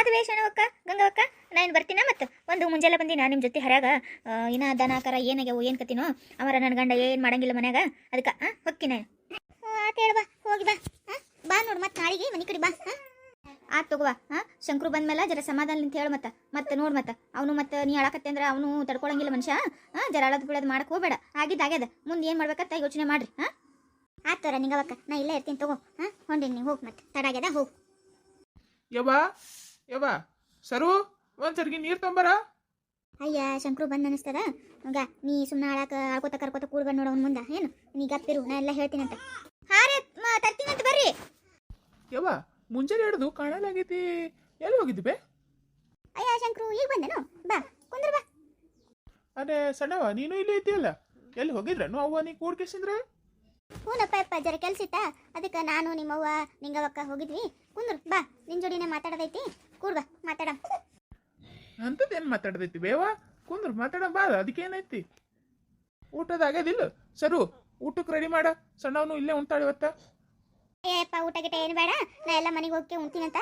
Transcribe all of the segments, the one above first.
ಆದ ಅಕ್ಕ ಗಂಗವಕ್ಕ ನಾನು ಬರ್ತೀನ ಮತ್ತು ಒಂದು ಮುಂಜಾನೆ ನಾನು ನಿಮ್ಮ ಜೊತೆ ಹರ್ಯಾಗ ಆ, ಇನ್ನ ದನ ಕರ ಏನಾಗ್ಯಾವು ಏನು ಕತ್ತಿನೋ ಅವರ ನನ್ನ ಗಂಡ ಏನು ಮಾಡಂಗಿಲ್ಲ ಮನ್ಯಾಗ ಅದಕ್ಕೆ ಹಾಂ ಹೊಕ್ಕಿನ ಆತ ಹೇಳ ಬಾ ಹೋಗಿ ಬಾ ಆ, ಬಾ ನೋಡು ಮತ್ತೆ ನಾಳೆಗೆ ಮನೆ ಕಡೆ ಬಾ ಆತ್ ತಗೋವಾ ಹಾಂ ಶಂಕರು ಬಂದ್ಮೇಲೆ ಜರ ಸಮಾಧಾನ ನಿಂತ ಹೇಳು ಮತ್ತೆ ಮತ್ತೆ ನೋಡು ಮತ್ತೆ ಅವನು ಮತ್ತೆ ನೀ ಅಳಕತ್ತೆ ಅಂದ್ರೆ ಅವನು ತಡ್ಕೊಳಂಗಿಲ್ಲ ಮನುಷ್ಯ ಹಾಂ ಜರ ಅಳದ್ ಬಿಡೋದು ಮಾಡಕ್ಕೆ ಹೋಗ್ಬೇಡ ಆಗಿದ್ದು ಆಗ್ಯದ ಮುಂದೆ ಏನು ಮಾಡ್ಬೇಕಂತ ಯೋಚನೆ ಮಾಡ್ರಿ ಹಾಂ ಆತೋರ ನಿಂಗವಕ್ಕ ನಾ ಇಲ್ಲೇ ಇರ್ತೀನಿ ತಗೋ ಹಾಂ ಹೊಂಡಿನಿ ನೀವು ಹೋಗಿ ಮತ್ತೆ ತಡಾಗ್ಯದ ಹೋಗು. ಯವ್ವ ಯವ್ವ ಸರು ಒಂದ್ ಸರ್ಗಿ ನೀರ್ ತಂಬರ? ಅಯ್ಯ ಶಂಕರು ಬಂದ್ ಅನಿಸ್ತದ ಹಂಗ ನೀ ಸುಮ್ಮನೆ ಆಳಾಕ ಆಳ್ಕೋತ ಕರ್ಕೋತ ಕೂಡ್ ನೋಡ ಅವ್ನ ಮುಂದೆ. ಏನು? ನೀ ಗಪ್ಪಿರು ನಾ ಎಲ್ಲ ಹೇಳ್ತೀನಂತ ಹಾ ರೀ ತರ್ತೀನಂತ ಬರ್ರಿ. ಯವ್ವ ಮುಂಜಾನೆ ಹಿಡಿದು ಕಾಣಲಾಗೈತಿ. ಎಲ್ಲಿ ಹೋಗಿದ್ದಿ ಬೇ? ಅಯ್ಯ ಶಂಕರು ಈಗ ಬಂದೇನು? ಬಾ ಕುಂದ್ರು ಬಾ. ಅದೇ ಸಣ್ಣವ ನೀನು ಇಲ್ಲಿ ಇದ್ದೀಯಲ್ಲ? ಎಲ್ಲಿ ಹೋಗಿದ್ರನು ಅವ್ವ ನೀ ಕೂಡ್ಕೇಸಿಂದ್ರ ಹ್ಞೂನಪ್ಪ ಅಪ್ಪ ಜರ ಕೆಲ್ಸ ಇತ್ತ? ಅದಕ್ಕೆ ನಾನು ನಿಮ್ಮವ್ವ ನಿಂಗವಕ್ಕ ಹೋಗಿದ್ವಿ. ಕುಂದ್ರು ಬಾ ನಿನ್ ಜೋಡಿನೇ ಮಾತಾಡೋದೈತಿ. ಕೂಡ್ ಬಾ ಮಾತಾಡ ಅಂಥದ್ದೇನು ಮಾತಾಡ್ದೈತಿ? ಬೇವ ಕುಂದ್ರ ಮಾತಾಡ ಬಾ ಅದಕ್ಕೇನೈತಿ? ಊಟದ ಆಗ್ಯದಿಲ್ಲ ಸರು ಊಟಕ್ಕೆ ರೆಡಿ ಮಾಡ. ಸಣ್ಣವನು ಇಲ್ಲೇ ಉಂಟಾಳ ಇವತ್ತ. ಏಪ್ಪ ಊಟ ಗಿಟ ಏನು ಬೇಡ. ನಾ ಎಲ್ಲ ಮನೆಗೆ ಹೋಗಿ ಉಣ್ತೀನಂತ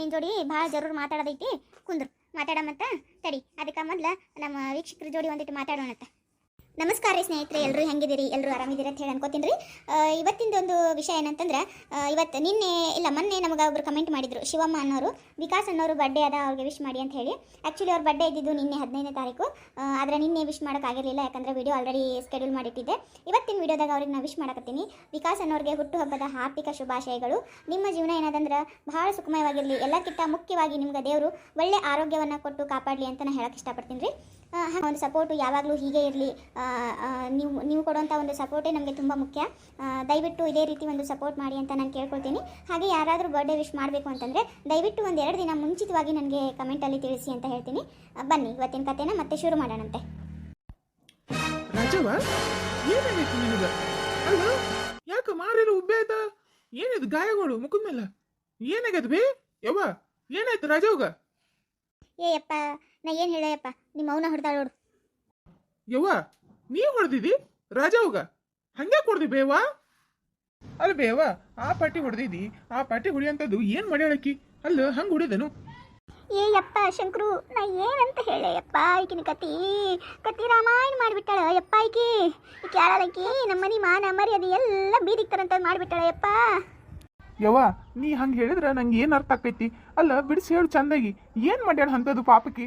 ನಿನ್ ಜೋಡಿ ಭಾಳ ಜರೂರ್ ಮಾತಾಡೋದೈತಿ. ಕುಂದ್ರು ಮಾತಾಡಮಂತ ತಡಿ ಅದಕ್ಕೆ ಮೊದ್ಲ ನಮ್ಮ ವೀಕ್ಷಕರ ಜೋಡಿ ಒಂದಿಟ್ಟು ಮಾತಾಡೋಣಂತ. ನಮಸ್ಕಾರ ರೀ ಸ್ನೇಹಿತರೆ ಎಲ್ಲರೂ ಹೆಂಗಿದ್ದೀರಿ? ಎಲ್ಲರೂ ಆರಾಮಿದ್ದೀರಿ ಅಂತ ಹೇಳಿ ಅನ್ಕೋತೀನಿ ರೀ. ಇವತ್ತಿಂದ ಒಂದು ವಿಷಯ ಏನಂತಂದ್ರೆ ಇವತ್ತು ನಿನ್ನೆ, ಇಲ್ಲ ಮೊನ್ನೆ ನಮಗೆ ಒಬ್ರು ಕಮೆಂಟ್ ಮಾಡಿದ್ರು, ಶಿವಮ್ಮ ಅನ್ನೋರು, ವಿಕಾಸ್ ಅನ್ನೋರು ಬರ್ಡೇ ಅದ, ಅವ್ರಿಗೆ ವಿಶ್ ಮಾಡಿ ಅಂತ ಹೇಳಿ. ಆ್ಯಕ್ಚುಲಿ ಅವ್ರ ಬರ್ಡೇ ಇದ್ದಿದ್ದು ನಿನ್ನೆ ಹದಿನೈದನೇ ತಾರೀಕು. ಆದರೆ ನಿನ್ನೆ ವಿಶ್ ಮಾಡೋಕ್ಕಾಗಿರಲಿಲ್ಲ ಯಾಕಂದರೆ ವಿಡಿಯೋ ಆಲ್ರೆಡಿ ಸ್ಕೆಡ್ಯೂಲ್ ಮಾಡಿಟ್ಟಿದ್ದೆ. ಇವತ್ತಿನ ವಿಡಿಯೋದಾಗ ಅವ್ರಿಗೆ ನಾನು ವಿಶ್ ಮಾಡಕತ್ತೀನಿ. ವಿಕಾಸ್ ಅನ್ನೋರಿಗೆ ಹುಟ್ಟುಹಬ್ಬದ ಹಾರ್ದಿಕ ಶುಭಾಶಯಗಳು. ನಿಮ್ಮ ಜೀವನ ಏನದಂದ್ರೆ, ಬಹಳ ಸುಖಮಯವಾಗಿರಲಿ. ಎಲ್ಲಕ್ಕಿಂತ ಮುಖ್ಯವಾಗಿ ನಿಮ್ಗೆ ದೇವರು ಒಳ್ಳೆ ಆರೋಗ್ಯವನ್ನು ಕೊಟ್ಟು ಕಾಪಾಡಲಿ ಅಂತ ನಾನು ಹೇಳಕ್ಕೆ ಇಷ್ಟಪಡ್ತೀನಿ ರೀ. ಒಂದು ಸಪೋರ್ಟು ಯಾವಾಗಲೂ ಹೀಗೆ ಇರಲಿ. ನೀವು ನೀವು ಕೊಡುವಂಥ ಒಂದು ಸಪೋರ್ಟೇ ನಮಗೆ ತುಂಬ ಮುಖ್ಯ. ದಯವಿಟ್ಟು ಇದೇ ರೀತಿ ಒಂದು ಸಪೋರ್ಟ್ ಮಾಡಿ ಅಂತ ನಾನು ಕೇಳ್ಕೊಳ್ತೀನಿ. ಹಾಗೆ ಯಾರಾದರೂ ಬರ್ಡೇ ವಿಶ್ ಮಾಡಬೇಕು ಅಂತಂದರೆ ದಯವಿಟ್ಟು ಒಂದು ಎರಡು ದಿನ ಮುಂಚಿತವಾಗಿ ನನಗೆ ಕಮೆಂಟಲ್ಲಿ ತಿಳಿಸಿ ಅಂತ ಹೇಳ್ತೀನಿ. ಬನ್ನಿ ಇವತ್ತಿನ ಕಥೆನ ಮತ್ತೆ ಶುರು ಮಾಡೋಣಂತೆ. ನಿನಗ? ಅಲ್ಲ ಯಾಕ ಮಾರಿರೋ ಉಬ್ಬೆ ಆಯ್ತ ಏನಿದು ಗಾಯಗಳು ಮುಖದ ಮೇಲೆ? ಏನಾಗೈತಿ ಬೇ? ಯವ್ವ ಏನಾಯ್ತು ರಾಜವ್ಗ? ಏ ಯಪ್ಪ ನಾ ಏನು ಹೇಳಯ್ಯಪ್ಪ ನಿಮ್ಮ ಅವನ ಹೊಡೆದಾಳ ನೋಡು. ಯವ್ವ ನೀ ಹೊಡೆದಿದಿ? ಹೋಗ ಹಂಗೆ ಕೊಡ್ದಿ ಬೇವಾ ಅಲ್ಲ ಬೇವ ಆ ಪಾಟಿ ಹೊಡೆದಿದಿ ಆ ಪಾಟಿ ಹೊಡಿಯಂತದ್ದು ಏನ್ ಮಾಡ್ಯಾಳಕ್ಕಿ? ಅಲ್ಲ ಹಂಗ ಹೊಡಿದನು? ಏ ಯಪ್ಪ ಶಂಕರು ನಾ ಏನಂತ ಹೇಳೆ ಯಪ್ಪ ಈಕಿನ ಕತಿ ಕತಿ ರಾಮಾಯಣ ಮಾಡಿಬಿಟ್ಟಾಳ ಯಪ್ಪ ಈಕಿ. ಈಕಿ ಆಳಲಕ್ಕಿ ನಮ್ಮ ಮನಿ ಮಾನ ಮರ್ಯಾದೆ ಎಲ್ಲ ಬೀದಿಕ್ತಾರಂತ ಮಾಡಿಬಿಟ್ಟಾಳ ಯಪ್ಪ. ಯವ್ವ ನೀ ಹಂಗ ಹೇಳಿದ್ರೆ ನಂಗೆ ಏನು ಅರ್ಥ ಆಕೈತಿ ಅಲ್ಲ ಬಿಡಿಸಿ ಹೇಳು ಚಂದಾಗಿ. ಏನು ಮಾಡ್ಯಾಳ ಅಂಥದ್ದು ಪಾಪಕಿ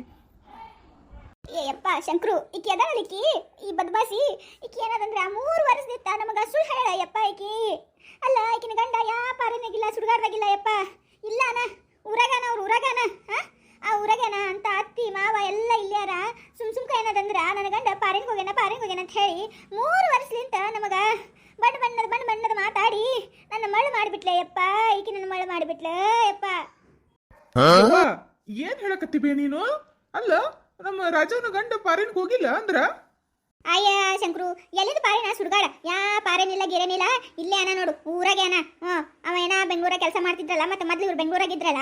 ಏ ಯಪ್ಪ ಶಂಕರು ಈಕಿ ಅದಾಳಲಿಕ್ಕಿ ಈ ಬದ್ಮಾಸಿ ಈಕಿ ಏನದಂದ್ರೆ ಮೂರು ವರ್ಷದಿತ್ತ ನಮಗ ಸುಳ್ಳು ಹೇಳ ಯಪ್ಪ ಈಕಿ. ಅಲ್ಲ ಈಕಿನ ಗಂಡ ಯಾ ಪಾರನಾಗಿಲ್ಲ ಸುಡುಗಾಡ್ದಾಗಿಲ್ಲ ಯಪ್ಪ ಇಲ್ಲಾನ? ಊರಾಗನ ಅವ್ರ ಊರಾಗನ? ಹಾ? ಆ ಊರಾಗೇನ ಅಂತ ಅತ್ತಿ ಮಾವ ಎಲ್ಲ ಇಲ್ಯಾರ? ಸುಮ್ ಸುಮ್ಕ ಏನದಂದ್ರ ನನ್ನ ಗಂಡ ಪಾರಿಂಗ್ ಹೋಗ್ಯಾನ ಪಾರಿಂಗ್ ಹೋಗ್ಯಾನ ಅಂತ ಹೇಳಿ ಮೂರು ವರ್ಷಲಿಂತ ನಮಗ ಬಣ್ಣ ಬಣ್ಣದ ಬಣ್ಣ ಬಣ್ಣದ ಮಾತಾಡಿ ನನ್ನ ಮಳ್ಳು ಮಾಡಿಬಿಟ್ಲೆ ಯಪ್ಪ ಈಕಿ ನನ್ನ ಮಳ್ಳು ಮಾಡಿಬಿಟ್ಲೆ ಯಪ್ಪ ಏನ್ ಹೇಳಕತ್ತಿ ಬೇ ನೀನು? ಅಲ್ಲ ನಮ್ಮ ರಾಜನ ಗಂಡ ಪಾರಿನ್ಕ್ ಹೋಗಿಲ್ಲ ಅಂದ್ರ? ಅಯ್ಯ ಶಂಕ್ರು, ಎಲ್ಲಿಂದ ಪಾರೇನ ಸುಡ್ಗಾಡ? ಯಾ ಪಾರೇನಿಲ್ಲ ಗಿರೇನಿಲ್ಲ ಇಲ್ಲೇ ಅನ ನೋಡು, ಊರಾಗೆ ಅನ. ಅವ ಏನ ಬೆಂಗಳೂರಾಗ ಕೆಲಸ ಮಾಡ್ತಿದ್ರಲ್ಲ, ಮತ್ತೆ ಮೊದ್ಲು ಇವ್ರು ಬೆಂಗಳೂರಾಗಿದ್ರಲ್ಲ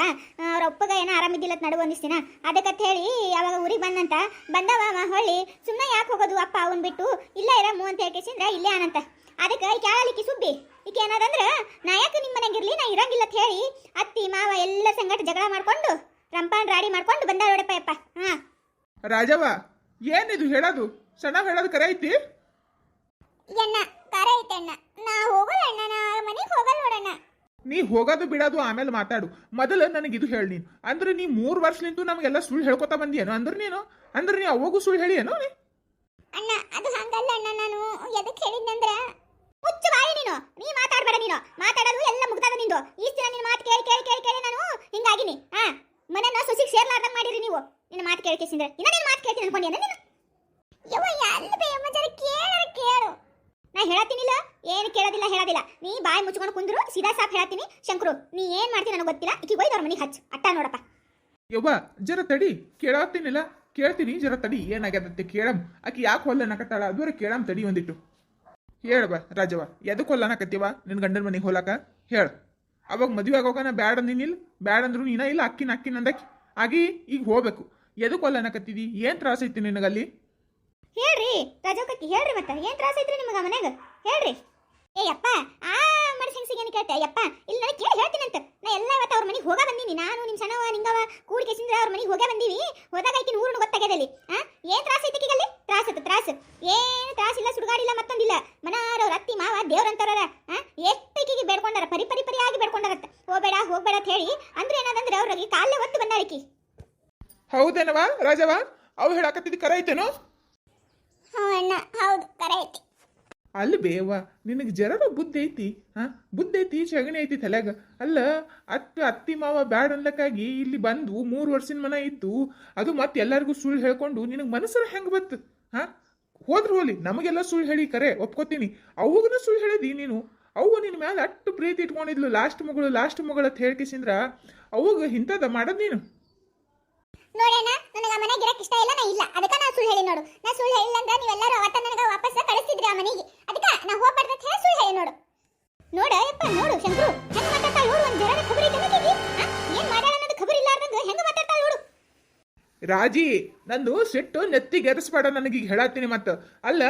ಅವ್ರ ಒಪ್ಪಗ ಏನೋ ಆರಾಮಿದ್ದಿಲ್ಲ ನಡುವ ಒಂದಿಸ್ತಿನ ಅದಕ್ಕಂತ ಹೇಳಿ ಅವಾಗ ಊರಿಗೆ ಬಂದಂತ, ಬಂದವ ಅವ ಹೊಳ್ಳಿ ಸುಮ್ಮನೆ ಯಾಕೆ ಹೋಗೋದು ಅಪ್ಪ ಅವನ್ ಬಿಟ್ಟು? ಇಲ್ಲ ಇರಮ್ಮು ಅಂತ ಹೇಳ್ಕೇಸಿಂದ್ರ ಇಲ್ಲೇ ಅನಂತ. ಅದಕ್ಕೆ ಈ ಕೇಳಲಿಕ್ಕೆ ಸುಬ್ಬಿ. ಈಕೆ ಏನದಂದ್ರ, ನಾ ಯಾಕೆ ನಿಮ್ಮ ಮನೆಗಿರ್ಲಿ, ನಾ ಇರಂಗಿಲ್ಲ ಅಂತ ಹೇಳಿ, ಅತ್ತಿ, ಮಾವ ಎಲ್ಲ ಸಂಗಟ ಜಗಳ ಮಾಡ್ಕೊಂಡು, ರಂಪಾನ್ ರಾಡಿ ಮಾಡ್ಕೊಂಡು ಬಂದ ನೋಡಪ್ಪ ಯಪ್ಪ. ಹಾ. ರಾಜವ್ವ ಏನಿದು ಹೇಳೋದು? ಸಣ್ಣ ಹೇಳೋದು ಕರೆ ಐತಿ? ಎಣ್ಣ ಕರೆ ಐತೆ ಅಣ್ಣ. ನಾ ಹೋಗಲ್ಲ ಅಣ್ಣ ನಾ ಮನೆಗೆ ಹೋಗಲ್ಲ ನೋಡಣ್ಣ ನೀ ಹೋಗೋದು ಬಿಡೋದು ಆಮೇಲೆ ಮಾತಾಡು. ಮೊದಲು ನನಗೆ ಇದು ಹೇಳಿ ನೀನು. ಅಂದ್ರೆ ನೀ ಮೂರು ವರ್ಷಲಿಂತೂ ನಮಗೆಲ್ಲ ಸುಳ್ಳು ಹೇಳ್ಕೊತಾ ಬಂದಿಯೇನು? ಅಂದ್ರೆ ನೀನು? ಅಂದ್ರೆ ನೀ ಅವಾಗೂ ಸುಳ್ಳು ಹೇಳಿಯೇನು ನೀ? ಅಣ್ಣ ಅದು ಹಂಗಲ್ಲ ಅಣ್ಣ ನಾನು. ಎದಕ್ಕೆ ಹೇಳಿದ್ನಂದ್ರ ಹುಚ್ಚು ಬಾಯಿ ನೀನು. ನೀ ಮಾತಾಡಬೇಡ ನೀನು. ಮಾತಾಡೋದು ಎಲ್ಲ ಮುಗ್ದಾಗ ನಿಂದು. ಈ ದಿನ ನಿನ್ನ ಮಾತು ಕೇಳಿ ಕೇಳಿ ಕೇಳಿ ಕೇಳಿ ನಾನು ಹಿಂಗಾಗಿನಿ. ಹಾ ನಾ ಸೊಸಿಗೆ ಸೇರ್ಲಾರ್ದಂಗೆ ಮಾಡಿರಿ ನೀವು. ನಿನ್ನ ಮಾತು ಕೇಳ್ತೀನಿ ಕೇಸಿಂದ್ರೆ. ಇನ್ನ ನಿನ್ನ ಮಾತು ಕೇಳ್ತೀನಿ ಅನ್ಕೊಂಡ್ಯಾನ ನೀನು? ಯವ್ವ ಎಲ್ಲಿ ಬೇ ಅಮ್ಮ ಜರ ಕೇಳರ, ಕೇಳು. ನಾ ಹೇಳತ್ತೀನಿಲ್ಲ, ಏನು ಕೇಳೋದಿಲ್ಲ, ಹೇಳೋದಿಲ್ಲ. ನೀ ಬಾಯಿ ಮುಚ್ಕೊಂಡು ಕುಂದ್ರು, ಸೀದಾ ಸಾಫ್ ಹೇಳ್ತೀನಿ ಶಂಕರು, ನೀ ಏನು ಮಾಡ್ತೀನಿ ನನಗೆ ಗೊತ್ತಿಲ್ಲ. ಈಕಿ ಒಯ್ದವ್ರ ಮನೆಗೆ ಹಚ್ಚು ಅಟ್ಟ ನೋಡಪ್ಪ. ಯವ್ವ, ಜರ ತಡಿ. ಕೇಳತ್ತೀನಿಲ್ಲ. ಕೇಳ್ತೀನಿ, ಜರ ತಡಿ. ಏನಾಗ್ಯದಂತೆ ಕೇಳಮ್. ಆಕಿ ಯಾಕೆ ಹೊಲ್ಲನಕತ್ತಾಳ ಅದರ ಕೇಳಮ್ ತಡಿ ಒಂದಿಟ್ಟು. ಹೇಳವ ರಾಜವ್ವ ಎದಕ್ಕೆ ಹೊಲ್ಲನಕತ್ತೀವ ನಿನ್ನ ಗಂಡನ ಮನೆಗೆ ಹೋಲಾಕ? ಹೇಳ. ಅವಾಗ ಮದುವೆ ಆಗೋಕನ ಬ್ಯಾಡ ನೀನಿಲ್ಲ ಬ್ಯಾಡ ಅಂದ್ರು ನೀನ ಇಲ್ಲ, ಅಕ್ಕಿನ ಅಕ್ಕಿನ ಅಂದಕ್ಕಿ ಆಗಿ ಈಗ ಹೋಗ್ಬೇಕು. ಎದಕ್ಕೆ ಏನು ತ್ರಾಸ ಐತಿ ನಿನಗಲ್ಲಿ? ಹೇಳ್ರಿ ರಜೋಕಕ್ಕಿ ಹೇಳ್ರಿ ಮತ್ತೆ. ಏನ್ ತ್ರಾಸ ಐತ್ರಿ ನಿಮಗೆ ಮನ್ಯಾಗ? ಹೇಳ್ರಿ. ಏ, ಯಪ್ಪ, ಆ ಮಡಸಿಂಗ್ಸಿಗೆ ಏನು ಕೇಳ್ತೆ? ಯಪ್ಪ, ಇಲ್ಲಿ ನನಗೆ ಕೇಳಿ ಹೇಳ್ತೀನಂತ ನಾ ಎಲ್ಲ ಇವತ್ತು ಅವ್ರ ಮನೆಗೆ ಹೋಗ ಬಂದೀನಿ. ನಾನು ನಿಮ್ಮ ಸಣ್ಣವ ನಿಂಗವ ಕೂಡಿಕೆಸಿಂದ ಅವ್ರ ಮನೆಗೆ ಹೋಗೇ ಬಂದೀವಿ. ಹೋದಾಗ ಆಕಿನ ಊರನ್ನು ಗೊತ್ತಾಗ್ಯದಲ್ಲಿ ಆ? ಏನ್ ತ್ರಾಸ ಐತಿ ಅಲ್ಲಿ ತ್ರಾಸ ಐತೆ ತ್ರಾಸ. ಏನು ತ್ರಾಸ ಇಲ್ಲ, ಸುಡುಗಾಡಿಲ್ಲ, ಮತ್ತೊಂದಿಲ್ಲ. ಮನಾರವ್ರ ಅತ್ತಿ, ಮಾವ ದೇವ್ರಂತಾರ ಆ? ಎಷ್ಟೈಕಿಗೆ ಬೇಡ್ಕೊಂಡಾರ? ಪರಿ ಪರಿ ಆಗಿ ಬೇಡ್ಕೊಂಡಾರತ್ತ. ಹೋಗ್ಬೇಡ ಹೋಗ್ಬೇಡ ಅಂತ ಹೇಳಿ. ಅಂದ್ರೆ ಏನದಂದ್ರೆ ಅವ್ರಿಗೆ ಕಾಲೇ ಒತ್ತು ಬಂದಾಳಿಕಿ ಹೌದೇನವ ರಾಜವ ಅವು ಹೇಳಾಕತ್ತಿದ್ ಕರ ಐತೇನೋ? ಹ್ಞೂ ಅಣ್ಣ ಹೌದು ಕರೆ ಐತಿ. ಅಲ್ಲಿ ಬೇವ ನಿನಗೆ ಜರರ ಬುದ್ಧಿ ಐತಿ ಹಾ? ಬುದ್ಧಿ ಐತಿ ಶಗಣಿ ಐತಿ ತಲೆಗ ಅಲ್ಲ ಅತ್ತ ಅತ್ತಿ ಮಾವ ಬ್ಯಾಡ ಅನ್ಲಕ್ಕಾಗಿ ಇಲ್ಲಿ ಬಂದು ಮೂರು ವರ್ಷದ ಮನ ಇದ್ದು ಅದು ಮತ್ತೆ ಎಲ್ಲರಿಗೂ ಸುಳ್ಳು ಹೇಳ್ಕೊಂಡು ನಿನಗೆ ಮನಸ್ಸರ ಹೆಂಗೆ ಬತ್ತು ಹಾ? ಹೋದ್ರು ಹೋಲಿ ನಮಗೆಲ್ಲ ಸುಳ್ಳು ಹೇಳಿ ಕರೆ ಒಪ್ಕೋತೀನಿ. ಅವಾಗನು ಸುಳ್ಳು ಹೇಳಿದಿ ನೀನು. ಅವು ನಿನ್ನ ಮೇಲೆ ಅಟ್ಟು ಪ್ರೀತಿ ಇಟ್ಕೊಂಡಿದ್ಲು ಲಾಸ್ಟ್ ಮಗಳು ಲಾಸ್ಟ್ ಮಗಳು ಅಂತ ಹೇಳ್ಕಿಸಿಂದ್ರ ಅವಾಗ ಇಂಥದ ಮಾಡೋದು ನೀನು. ನೋಡಣ್ಣ ನನಗೆ ಆ ಮನೆಗೆ ಇರಕ್ಕೆ ಇಷ್ಟ ಇಲ್ಲ ನಾ ಇಲ್ಲ. ಅದಕ್ಕೆ ನಾ ಸುಳ್ಳು ಹೇಳಿ ನೋಡು. ನಾ ಸುಳ್ಳು ಹೇಳಿಲ್ಲ ಅಂದ್ರೆ ನೀವೆಲ್ಲರೂ ಅವತ್ತ ನನಗೆ ವಾಪಸ್ ಕಳಿಸ್ತಿದ್ರಿ ಆ ಮನೆಗೆ. ಅದಕ್ಕೆ ನಾ ಹೋಗ್ಬಾರ್ದು ಅಂತ ಹೇಳಿ ಸುಳ್ಳು ಹೇಳಿ ನೋಡು. ನೋಡ ಯಪ್ಪ ನೋಡು ಶಂಕರು. ಹೆಂಗ್ ಮಾತಾಡ್ತಾಳ ನೋಡು ಒಂದು ಜರ ಖಬರಿ ಐತೆ ಏನು ಮಾಡ್ಯಾಳ ಅನ್ನೋದು ಖಬರ್ ಇಲ್ಲಾರ್ದಂಗ ಹೆಂಗೆ ಮಾತಾಡ್ತಾಳ ನೋಡು. ರಾಜಿ ನಂದು ಸಿಟ್ಟು ನೆತ್ತಿಗೆರೆಸ್ಬೇಡ ನನಗೀಗ ಹೇಳತ್ತೀನಿ ಮತ್ತ. ಅಲ್ಲ